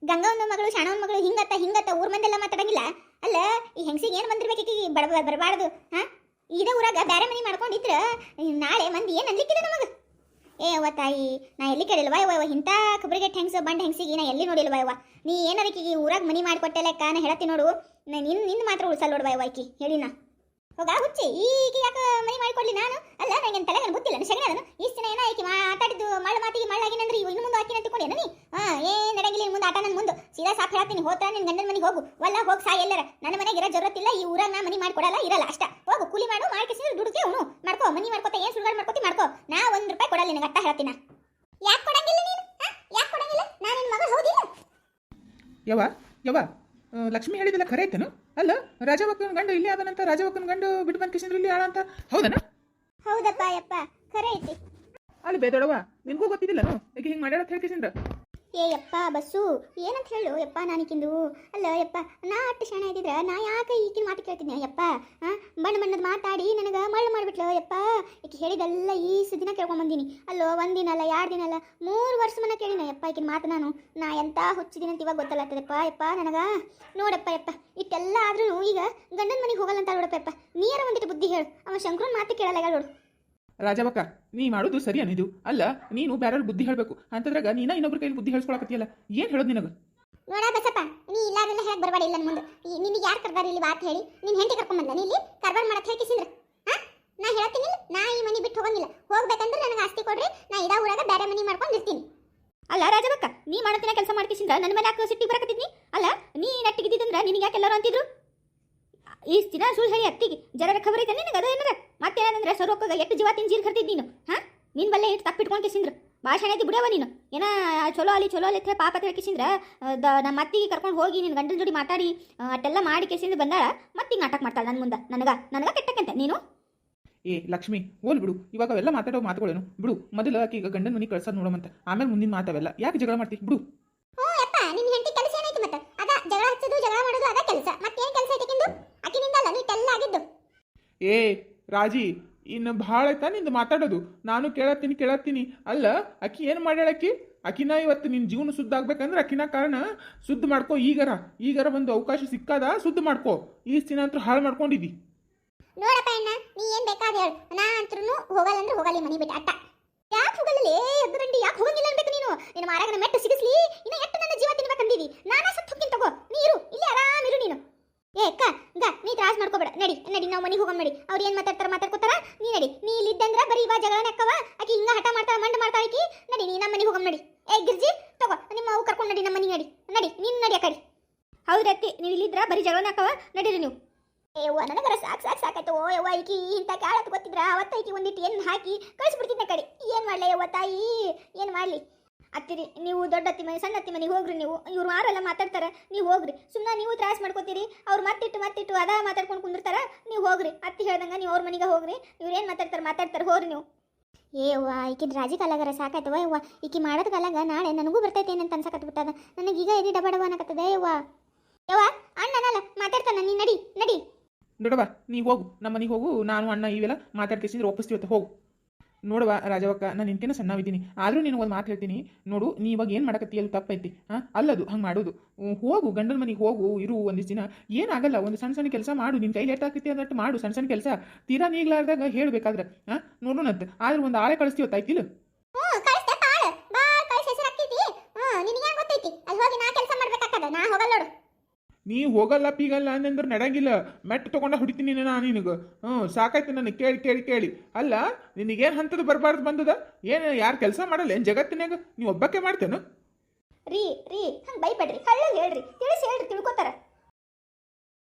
ಗಂಗವನ ಮಗಳು ಶಾಣವನ ಮಗಳು ಹಿಂಗತ್ತ ಹಿಂಗತ್ತ ಊರ್ ಮಂದೆಲ್ಲ ಮಾತಾಡಂಗಿಲ್ಲ ಅಲ್ಲ ಈ ಹೆಂಗಸಿಗೆ ಏನ್ ಬಂದಿರ್ಬೇಕು ಈಕಿಗೆ ಬಡ ಬರಬಾರ್ದು ಹಾ ಇದೇ ಊರಾಗ ಬೇರೆ ಮನೆ ಮಾಡ್ಕೊಂಡಿದ್ರ ನಾಳೆ ಮಂದಿ ಏನ್ ಅನ್ಲಿಕ್ಕಿಲ್ಲ ನಮಗ ಏ ಅವ್ವ ತಾಯಿ ನಾ ಎಲ್ಲಿ ಕೇಳಿಲ್ವಾ ಯವ್ವ ಇಂಥ ಖಬರಿಗೆ ಹೆಂಗ್ಸ ಬಂಡ್ ಹೆಂಗ್ಸಿಗೆ ನಾ ಎಲ್ಲಿ ನೋಡಿಲ್ವಾ ಯವ್ವ ನೀ ಏನಾರ ಈಕಿಗೆ ಊರಾಗ ಮನಿ ಮಾಡಿಕೊಟ್ಟೆ ಲೆಕ್ಕ ನೋಡು. ನಿನ್ನ ನಿನ್ ನಿನ್ನ ಮಾತ್ರ ಉಳ್ಸಲ್ ನೋಡು ಯವ್ವ ಈಕಿ ಹೇಳಿನ. ಹೋಗ ಹುಚ್ಚಿ. ಈಗ ಯಾಕೆ ಮನಿ ಮಾಡಿಕೊಡ್ಲಿ ನಾನು? ಅಲ್ಲ ನಂಗೆ ತಲೆಗೆ ಗೊತ್ತಿಲ್ಲ ಶಗಣ ಅದನ್ನು? ಇಷ್ಟು ದಿನ ಏನೋ ಆಯ್ಕೆ? ಮಾತಾಡಿದ್ದು ಮಳ್ಳ ಮಾತಿಗೆ ಮಳ್ಳಾಗಿನಂದ್ರೆ ಇನ್ನು ಮುಂದೆ ಹಾಕಿನ ತಿಳ್ಕೊಂಡೇನ ನೀ? ಹಾ ಏನ್ ಇನ್ನು ಮುಂದೆ ಆಟ ನನ್ನ ಮುಂದೆ. ಸೀದಾ ಸಾಕ್ ಹೇಳ್ತೀನಿ ಹೋತ್ರ ನಿನ್ ಗಂಡನ ಮನೆಗೆ ಹೋಗು. ವಲ್ಲ ಹೋಗಿ ಸಾ ಎಲ್ಲರ. ನನ್ನ ಮನೆಗೆ ಇರೋ ಜರತ್ತಿಲ್ಲ ಈ ಊರಾಗ ನಾ ಮನಿ ಮಾಡಿಕೊಡಲ್ಲ ಇರಲ್ಲ ಅಷ್ಟ. ಹೋಗು ಕೂಲಿ ಮಾಡು ಮಾಡ್ಕೇಸಿದ್ರೆ ದುಡುಕೆ ಅವನು ಮಾಡ್ಕೋ ಮನಿ ಮಾಡ್ಕೋತ ಏನ್ ಸುಳ್ಗಾಡ್ ಮಾಡ್ಕೋತಿ ಮಾಡ್ಕೋ. ನಾ ಒಂದ್ ರೂಪಾಯಿ ಕೊಡಲ್ಲ ನಿನಗೆ ಅಟ್ಟ ಹೇಳ್ತೀನ? ಯಾಕೆ ಕೊಡಂಗಿಲ್ಲ ನೀನು? ಯಾಕೆ ಕೊಡಂಗಿಲ್ಲ? ನಾನು ನಿನ್ನ ಮಗಳು ಹೌದಿಲ್ಲ? ಯವ್ವ ಯವ ಆ, ಲಕ್ಷ್ಮಿ ಹೇಳಿದಿಲ್ಲ ಖರೆ ಐತೇನು ಅಲ್ಲ ರಾಜವಕ್ಕನ ಗಂಡು ಇಲ್ಲೇ ಆದನಂತ ರಾಜವಕ್ಕನ ಗಂಡು ಬಿಟ್ಟು ಬಂದ ಕಿಶನ್ ಇಲ್ಲಿ ಆಳಂತ? ಹೌದನ? ಹೌದಪ್ಪ ಯಪ್ಪ ಖರೆ ಐತಿ. ಅಲ್ಲಿ ಬೇದೊಡವ ನಿನ್ಗೂ ಗೊತ್ತಿದ್ದಿಲ್ಲನು? ಈಗ ಹಿಂಗೆ ಮಾಡ್ಯಾಳ ಅಂತ ಹೇಳಿ ಕಿಶಂದ್ರ ಏ ಯಪ್ಪ, ಬಸ್ಸು, ಏನಂತ ಹೇಳು? ಯಪ್ಪ ನಾನಿಕಿಂದು ಅಲ್ಲ, ಯಪ್ಪ, ನಾ ಅಟ್ಟು ಶಾಣೆ ಇದ್ದಿದ್ರೆ ನಾ ಯಾಕೆ ಈಕಿನ ಮಾತು ಕೇಳ್ತೀನಿ? ಯಪ್ಪ ಬಣ್ಣ ಬಣ್ಣದ ಮಾತಾಡಿ ನನಗೆ ಮಳ್ಳು ಮಾಡಿಬಿಟ್ಲು, ಯಪ್ಪ. ಈಕೆ ಹೇಳಿದೆಲ್ಲ ಈ ದಿನ ಕೇಳ್ಕೊಂಬಂದಿನಿ ಅಲ್ಲೋ, ಒಂದಿನ ಅಲ್ಲ ಎರಡು ದಿನ ಅಲ್ಲ, ಮೂರು ವರ್ಷ ಮನ ಕೇಳಿನ, ಯಪ್ಪ ಈಕಿನ ಮಾತು ನಾನು. ನಾ ಎಂತ ಹುಚ್ಚಿದಿನ ಅಂತ ಇವಾಗ ಗೊತ್ತಲ್ಲತ್ತದಪ್ಪ ಯಪ್ಪ, ನನಗ? ನೋಡಪ್ಪ, ಯಪ್ಪ ಇಟ್ಟೆಲ್ಲ ಆದ್ರೂ ಈಗ ಗಂಡನ ಮನೆಗೆ ಹೋಗಲ್ಲ ಅಂತ ನೋಡಪ್ಪ, ಯಪ್ಪ. ನೀರ ಒಂದಿಟ್ಟು ಬುದ್ಧಿ ಹೇಳು. ಅವ ಶಂಕರನ್ ಮಾತು ಕೇಳಲ್ಲ ನೋಡು. ರಾಜವಕ್ಕ ನೀ ಮಾಡೋದು ಸರಿ ಅನಿದು ಅಲ್ಲ ನೀನು ಬೇರೆ ಬುದ್ಧಿ ಹೇಳಬೇಕು. ಅಂತದ್ರಾಗ ನೀನ ಇನ್ನೊಬ್ರ ಕೈಲಿ ಬುದ್ಧಿ ಹೇಳ್ಸ್ಕೊಳಕತ್ತಿಯಲ್ಲ? ಏನ್ ಹೇಳೋದು ನಿನಗೆ? ನೋಡ ಬಸಪ್ಪ ನೀ ಇಲ್ಲಾರೆಲ್ಲ ಹೇಗೆ ಬರಬೇಡ ಇಲ್ಲ ಮುಂದೆ. ನಿನಗೆ ಯಾರು ಕರ್ದಾರ ಇಲ್ಲಿ ಬಾತ್ ಹೇಳಿ? ನಿನ್ನ ಹೆಂಡತಿ ಕರ್ಕೊಂಡ್ ಬಂದ ನೀ ಇಲ್ಲಿ ಕರ್ಬಾರ್ ಮಾಡಕ್ ಹೇಳ್ಕಿಸಿದ್ರ? ಹಾ? ನಾ ಹೇಳ್ತೀನಿ ನಾ ಈ ಮನಿ ಬಿಟ್ಟು ಹೋಗಂಗಿಲ್ಲ. ಹೋಗ್ಬೇಕಂದ್ರೆ ನನಗೆ ಆಸ್ತಿ ಕೊಡ್ರಿ ನಾ ಇದಾ ಊರಾಗ ಬೇರೆ ಮನಿ ಮಾಡ್ಕೊಂಡು ಇರ್ತೀನಿ. ಅಲ್ಲ ರಾಜಬಕ್ಕ ನೀ ಮಾಡತ್ತಿನ ಕೆಲಸ ಮಾಡ್ಕಿಸಿಂದ ನನ್ನ ಮನೆ ಯಾಕೆ ಸಿಟ್ಟಿಗೆ ಬರಕತ್ತಿದ್ನಿ? ಅಲ್ಲ ನೀ ನೆಟ್ಟಿಗಿದ್ದಂದ್ರ ನಿನಗೆ ಯಾಕೆ ಎಲ್ಲರೂ ಅಂತಿದ್ರು? ಇಷ್ಟು ದಿನ ಸುಳ್ಳು ಹೇಳಿ ಅತ್ತಿಗೆ ಜರ ಖಬರ್ ಐತೆ ನಿನಗೆ? ಅದು ಏನಾರ? ಮತ್ತೇನಂದ್ರೆ ಸರ್ವಕ್ಕಾಗ ಎಷ್ಟು ಜೀವ ಜೀರ್ ಕರ್ತಿದ್ ನೀನು ಹಾ? ನಿನ್ನ ಬಲ್ಲೆ ಇಟ್ಟು ತಪ್ಪಿಟ್ಕೊಂಡು ಕಿಸಿಂದ್ರು. ಭಾಷಣ ಐತಿ ಬಿಡವ ನೀನು. ಏನ ಚಲೋ ಅಲ್ಲಿ ಚಲೋ ಅಲ್ಲಿ ಪಾಪ ಅಂತ ಕಿಸಿಂದ್ರ ನಮ್ಮ ಅತ್ತಿಗೆ ಕರ್ಕೊಂಡು ಹೋಗಿ ನಿನ್ನ ಗಂಡನ ಜೋಡಿ ಮಾತಾಡಿ ಅಟ್ಟೆಲ್ಲ ಮಾಡಿ ಕಿಸಿಂದ ಬಂದಾಳ ಹಿಂಗೆ ನಾಟಕ ಮಾಡ್ತಾಳೆ ನನ್ನ ಮುಂದೆ. ನನಗ ನನಗ ಕೆಟ್ಟಕ್ಕಂತೆ? ನೀನು? ಏ ಲಕ್ಷ್ಮಿ ಹೋಲ್ ಬಿಡು. ಇವಾಗ ಅವೆಲ್ಲ ಮಾತಾಡೋ ಮಾತುಗಳೇನು? ಬಿಡು. ಮೊದಲು ಆಕೆ ಈಗ ಗಂಡನ ಮನಿ ಕಳ್ಸೋದು ನೋಡಮಂತ ಆಮೇಲೆ ಮುಂದಿನ ಮಾತವೆಲ್ಲ ಯಾಕೆ ಜಗಳ ಮಾಡ್ತಿ? ಬಿಡು. ಹ್ಞೂ ಯಪ್ಪ ನಿನ್ ಹೆಂಡತಿ ಕೆಲಸ ಏನೈತಿ ಮತ್ತೆ? ಅದ ಜಗಳ ಹಚ್ಚೋದು ಜಗಳ ಮಾಡೋದು ಅದ ಕೆಲಸ. ಮತ್ತೇನು ಕೆಲಸ ಐತಿ ಅಲ್ಲ ನೀ ಆಗಿದ್ದು. ಏ ರಾಜಿ ಇನ್ನು ಭಾಳ ಆಯ್ತಾ ನಿಂದು ಮಾತಾಡೋದು. ನಾನು ಕೇಳತ್ತೀನಿ ಕೇಳತ್ತೀನಿ. ಅಲ್ಲ ಅಕ್ಕಿ ಏನು ಮಾಡ್ಯಾಳಕ್ಕಿ ಅಕಿನ ಇವತ್ತು ನಿನ್ನ ಜೀವನ ಶುದ್ಧ ಆಗ್ಬೇಕಂದ್ರೆ ಅಕಿನ ಕಾರಣ ಶುದ್ಧ ಮಾಡ್ಕೋ. ಈಗರ ಈಗರ ಒಂದು ಅವಕಾಶ ಸಿಕ್ಕಾದ ಶುದ್ಧ ಮಾಡ್ಕೋ. ಈ ದಿನ ಅಂತೂ ಹಾಳು ಮಾಡ್ಕೊಂಡಿದ್ದಿ. ನೋಡಪ್ಪ ಅಣ್ಣ ನೀ ಏನು ಬೇಕಾದ ಹೇಳು. ನಾ ಅಂತೂ ಹೋಗಲ್ಲ ಅಂದ್ರೆ ಹೋಗಲಿ ಮನಿ ಬಿಟ್ಟು ಅಟ್ಟ. ಯಾಕೆ ಹೋಗಲ್ಲ ಎದ್ದುಗಂಡಿ ಯಾಕೆ ಹೋಗಂಗಿಲ್ಲ ಅನ್ಬೇಕು ನೀನು? ನಿನ್ನ ಮಾರಾಗನ ಮೆಟ್ಟು ಸಿಗಿಸ್ಲಿ ಇನ್ನ ಎಷ್ಟು ನನ್ನ ಜೀವ ತಿನ್ಬೇಕಂದಿದಿ ನಾನಾ ಸತ್ತು ಹೋಗ್ತೀನಿ ತಗೋ ನೀರು ಇಲ್ಲಿ ಆರಾಮಿರು ನೀನು ಏ ಅಕ್ಕ ಗ ನೀ ತ್ರಾಸ್ ಮಾಡ್ಕೋಬೇಡ ನಡಿ ನಡಿ ನಾವು ಮನೆಗೆ ಹೋಗೋಣ ನಡಿ ಅವ್ರು ಏನ್ ಮಾತಾಡ್ತಾರ ಮಾತಾಡ್ಕೋತಾರ ನೀ ನಡಿ ನೀ ಇಲ್ಲಿದ್ದಂದ್ರ ಬರೀ ಇವಾಗ ಜಗಳನೇ ಅಕ್ಕವ ಆಕಿ ಹಿಂಗ ಹಠ ಮಾಡ್ತಾಳ ಮಂಡ ಮಾಡ್ತಾಳ ಆಕಿ ನಡಿ ನೀ ನಮ್ಮ ಮನೆಗೆ ಹೋಗೋಣ ನಡಿ ಏ ಗಿರ್ಜಿ ತಗೋ ನಿಮ್ಮ ಅವು ಕರ್ಕೊಂಡು ನಡಿ ನಮ್ಮ ಮನೆಗೆ ನಡಿ ನಡಿ ನೀನ್ ನಡಿ ಆ ಕಡೆ ಹೌದು ಅತ್ತಿ ನೀವು ಇಲ್ಲಿದ್ರ ಬರೀ ಜಗಳನ ಹಾಕವ ನಡೀರಿ ನೀವು ಏವ್ವ ನನಗರ ಸಾಕು ಸಾಕು ಸಾಕಾಯ್ತು ಓ ಯವ್ವ ಈಕಿ ಇಂಥ ಕ್ಯಾಳತ್ ಗೊತ್ತಿದ್ರ ಅವತ್ತ ಈಕಿ ಒಂದಿಟ್ಟು ಏನು ಹಾಕಿ ಕಳಿಸ್ಬಿಡ್ತಿದ್ನ ಕಡೆ ಏನು ಮಾಡ್ಲಿ ಯವ್ವ ತಾಯಿ ಏನು ಮಾಡಲಿ? ಅತ್ತಿರಿ, ನೀವು ದೊಡ್ಡ ಅತ್ತಿ ಮನೆ, ಸಣ್ಣ ಅತ್ತಿ ಮನೆಗೆ ಹೋಗ್ರಿ ನೀವು. ಇವ್ರು ಯಾರೆಲ್ಲ ಮಾತಾಡ್ತಾರೆ, ನೀವು ಹೋಗ್ರಿ. ಸುಮ್ಮನೆ ನೀವು ತ್ರಾಸ ಮಾಡ್ಕೋತೀರಿ, ಅವ್ರು ಮತ್ತಿಟ್ಟು ಮತ್ತಿಟ್ಟು ಅದ ಮಾತಾಡ್ಕೊಂಡು ಕುಂದಿರ್ತಾರೆ, ನೀವು ಹೋಗ್ರಿ. ಅತ್ತಿ ಹೇಳ್ದಂಗೆ ನೀವು ಅವ್ರ ಮನೆಗೆ ಹೋಗ್ರಿ. ಇವ್ರು ಏನು ಮಾತಾಡ್ತಾರೆ ಮಾತಾಡ್ತಾರೆ ಹೋಗ್ರಿ ನೀವು. ಏವ್ವ ಈಕಿ ರಾಜಿ ಕಾಲಾಗರ ಸಾಕಾಯ್ತವ ಯವ್ವ ಈಕಿ ಮಾಡೋದು ಕಾಲಾಗ ನಾಳೆ ನನಗೂ ಬರ್ತೈತೆ ಏನಂತ ಅನ್ಸಕತ್ ಬಿಟ್ಟದ ನನಗೆ ಈಗ ಎದಿ ಡಬ ಡಬ ಅನ್ನಕತ್ತದ ಯವ್ವ ಅಣ್ಣನಲ್ಲ, ಮಾತಾಡ್ತಾನ ನೀ ನಡಿ ನಡಿ. ನೋಡವ ನೀ ಹೋಗು. ನಮ್ಮ ಮನೆಗೆ ಹೋಗು, ನಾನು, ಅಣ್ಣ ಇವೆಲ್ಲ ಮಾತಾಡ್ಕೇಸಿದ್ರೆ ಒಪ್ಪಿಸ್ತೀವಿ ಹೋಗು. ನೋಡುವ ರಾಜವಕ್ಕ, ನಾನು ಇಂಟಿನ ಸಣ್ಣವಿದ್ದೀನಿ ಆದರೂ ನೀನು ಒಂದು ಮಾತು ಹೇಳ್ತೀನಿ. ನೋಡು, ನೀ ಇವಾಗ ಏನು ಮಾಡಕತ್ತಿ? ಅದು ತಪ್ಪೈತಿ. ಹಾಂ ಅಲ್ಲದು, ಹಂಗೆ ಮಾಡೋದು. ಹೋಗು, ಗಂಡನ ಮನೆಗೆ ಹೋಗು, ಇರು ಒಂದಿಷ್ಟು ದಿನ. ಏನಾಗಲ್ಲ, ಒಂದು ಸಣ್ಣ ಸಣ್ಣ ಕೆಲಸ ಮಾಡು. ನಿನ್ನ ಕೈಲಿ ಎಷ್ಟಾಕೈತಿ ಅದಟ್ಟು ಮಾಡು ಸಣ್ಣ ಸಣ್ಣ ಕೆಲಸ. ತೀರಾ ನೀಗ್ಲಾರ್ದಾಗ ಹೇಳಬೇಕಾದ್ರೆ. ಹಾಂ ನೋಡೋಣಂತ ಆದ್ರೆ ಒಂದು ಆಳೆ ಕಳಿಸ್ತೀವತ್ತಾಯ್ತಿಲ್ಲ ಹ್ಞೂ ಕಳಿಸ್ತೆ ಬಾಳ ಬಾಳ ಕಳಿಸಿ ಹೆಸರು ಹಾಕ್ತೈತಿ ಹ್ಞೂ ನಿನಗೆ ಗೊತ್ತೈತಿ ಅಲ್ಲಿ ಹೋಗಿ ನಾ ಕೆಲಸ ಮಾಡ್ಬೇಕಾಗ್ತದ ನಾ ಹೋಗಲ್ಲ ನೋಡು ನೀ ಹೋಗಲ್ಲ ಪೀಗಲ್ಲ ಅಂದಂದ್ರೆ ನಡಂಗಿಲ್ಲ. ಮೆಟ್ ತೊಗೊಂಡ ಹೊಡಿತೀನಿ ನಾನು ನಿನಗೆ. ಹ್ಞೂ ಸಾಕಾಯ್ತು ನನಗೆ ಕೇಳಿ ಕೇಳಿ ಕೇಳಿ. ಅಲ್ಲ, ನಿನಗೇನು ಹಂತದ ಬರಬಾರ್ದು ಬಂದದ? ಏನು, ಯಾರು ಕೆಲಸ ಮಾಡಲ್ಲ? ಏನು ಜಗತ್ತಿನಾಗ ನೀವು ಒಬ್ಬಕ್ಕೆ ಮಾಡ್ತೇನು? ರೀ ರೀ, ಹಂಗೆ ಭಯಪಡ್ರಿ. ಕಳ್ಳ ಹೇಳ್ರಿ.